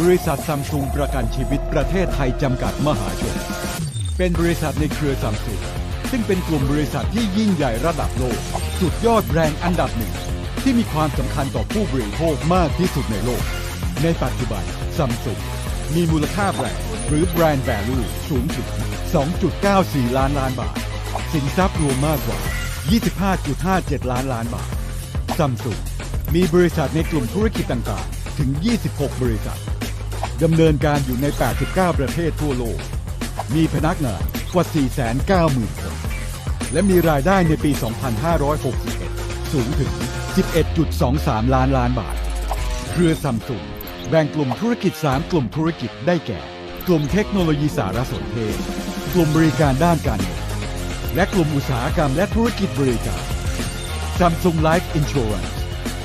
บริษัทซัมซุงประกันชีวิตประเทศไทยจำกัดมหาชน เป็นบริษัทในเครือซัมซุงซึ่งเป็นกลุ่มบริษัทที่ยิ่งใหญ่ระดับโลก สุดยอดแบรนด์อันดับหนึ่ง ที่มีความสำคัญต่อผู้บริโภคมากที่สุดในโลก ในปัจจุบันซัมซุงมีมูลค่าแบรนด์หรือแบรนด์ value สูงถึง 2.94 ล้านล้านบาท สินทรัพย์รวมมากกว่า 25.57 ล้านล้านบาทซัมซุงมีบริษัทในกลุ่มธุรกิจต่างๆ ถึง 26 บริษัท ดำเนินการอยู่ใน 89 ประเทศทั่วโลก มีพนักงานกว่า 490,000 คน และมีรายได้ในปี 2561 สูงถึง 11.23 ล้านล้านบาท เครือซัมซุงแบ่งกลุ่มธุรกิจ 3 กลุ่มธุรกิจได้แก่ กลุ่มเทคโนโลยีสารสนเทศ กลุ่มบริการด้านการเงิน และกลุ่มอุตสาหกรรมและธุรกิจบริการ Samsung Life Insurance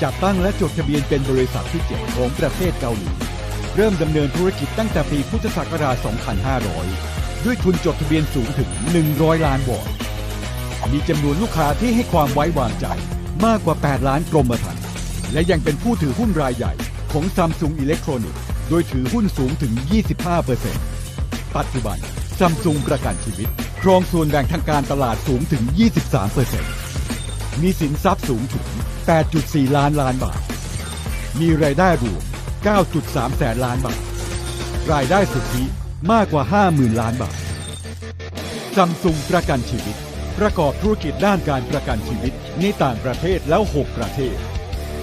จัดตั้งและจดทะเบียนเป็นบริษัทที่ 7 ของประเทศเกาหลี เริ่มดำเนินธุรกิจตั้งแต่ปีพุทธศักราช 2500 ด้วยทุนจดทะเบียนสูงถึง 100 ล้านวอน มีจำนวนลูกค้าที่ให้ความไว้วางใจมากกว่า 8 ล้านกรมธรรม์และยังเป็นผู้ถือหุ้นรายใหญ่ของ Samsung Electronics โดยถือหุ้นสูงถึง 25%ปัจจุบัน Samsung ประกันชีวิต ครองส่วนแบ่งทางการตลาดสูงถึง 23%มีสินทรัพย์สูงถึง 8.4 ล้านล้านบาท มีรายได้รวม 9.3 แสนล้านบาท รายได้สุทธิมากกว่า 50,000 ล้านบาทซัมซุงประกันชีวิต ประกอบธุรกิจด้านการประกันชีวิตในต่างประเทศแล้ว 6 ประเทศ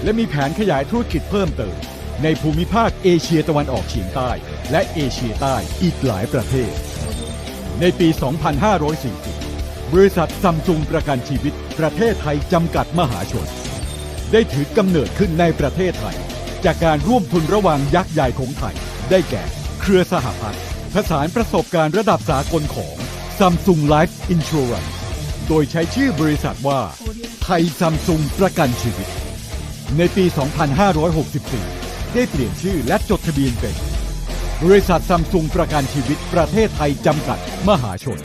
และมีแผนขยายธุรกิจเพิ่มเติม ในภูมิภาคเอเชียตะวันออกเฉียงใต้ และเอเชียใต้อีกหลายประเทศ ในปี 2540 บริษัทซัมซุงประกันชีวิต ประเทศไทยจำกัดมหาชน ได้ถือกำเนิดขึ้นในประเทศไทย จากการร่วมทุนระหว่างยักษ์ใหญ่ของไทย ได้แก่ เครือสหพัฒน์ผสานประสบการณ์ระดับสากลของ Samsung Life Insurance โดยใช้ชื่อบริษัทว่า ไทยซัมซุงประกันชีวิต ในปี 2564 ได้เปลี่ยนชื่อและจดทะเบียนเป็น บริษัทซัมซุงประกันชีวิตประเทศไทยจำกัดมหาชน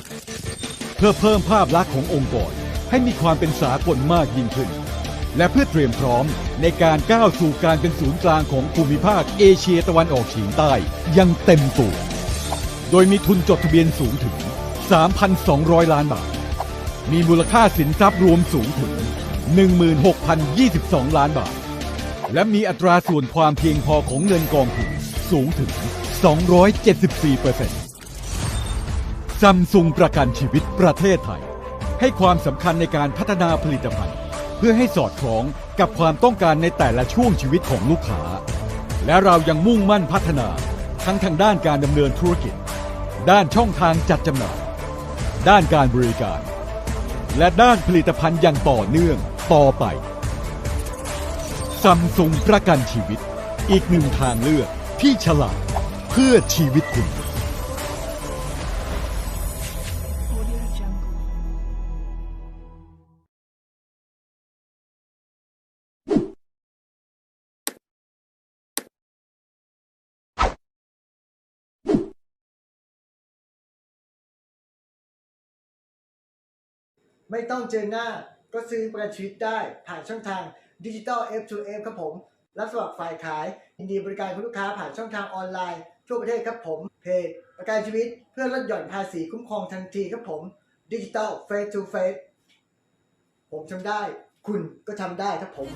เพื่อเพิ่มภาพลักษณ์ขององค์กรให้มีความเป็นสากลมากยิ่งขึ้น และเพื่อเตรียมพร้อมในการก้าวสู่การเป็นศูนย์กลางของภูมิภาคเอเชียตะวันออกเฉียงใต้ยังเต็มตัว โดยมีทุนจดทะเบียนสูงถึง 3,200 ล้านบาท มีมูลค่าสินทรัพย์รวมสูงถึง 16,022 ล้านบาท และมีอัตราส่วนความเพียงพอของเงินกองทุนสูงถึง 274%ซัมซุงประกันชีวิตประเทศไทย ให้ความสำคัญในการพัฒนาผลิตภัณฑ์ เพื่อให้สอดคล้องกับความต้องการในแต่ละช่วงชีวิตของลูกค้า และเรายังมุ่งมั่นพัฒนา ทั้งทางด้านการดำเนินธุรกิจ ด้านช่องทางจัดจำหน่าย ด้านการบริการ และด้านผลิตภัณฑ์อย่างต่อเนื่องต่อไปซัมซุงประกันชีวิต อีกหนึ่งทางเลือกที่ฉลาดเพื่อชีวิตคุณ ไม่ต้องเจอหน้าก็ซื้อประกันชีวิตได้ผ่านช่องทางดิจิตอล F2F ครับผม รับสมัครฝ่ายขายยินดีบริการคุณลูกค้าผ่านช่องทางออนไลน์ ทั่วประเทศครับผมเพจประกันชีวิตเพื่อลดหย่อนภาษีคุ้มครองทันทีครับผมดิจิตอล Face to Face ผมทำได้ คุณก็ทำได้ครับผม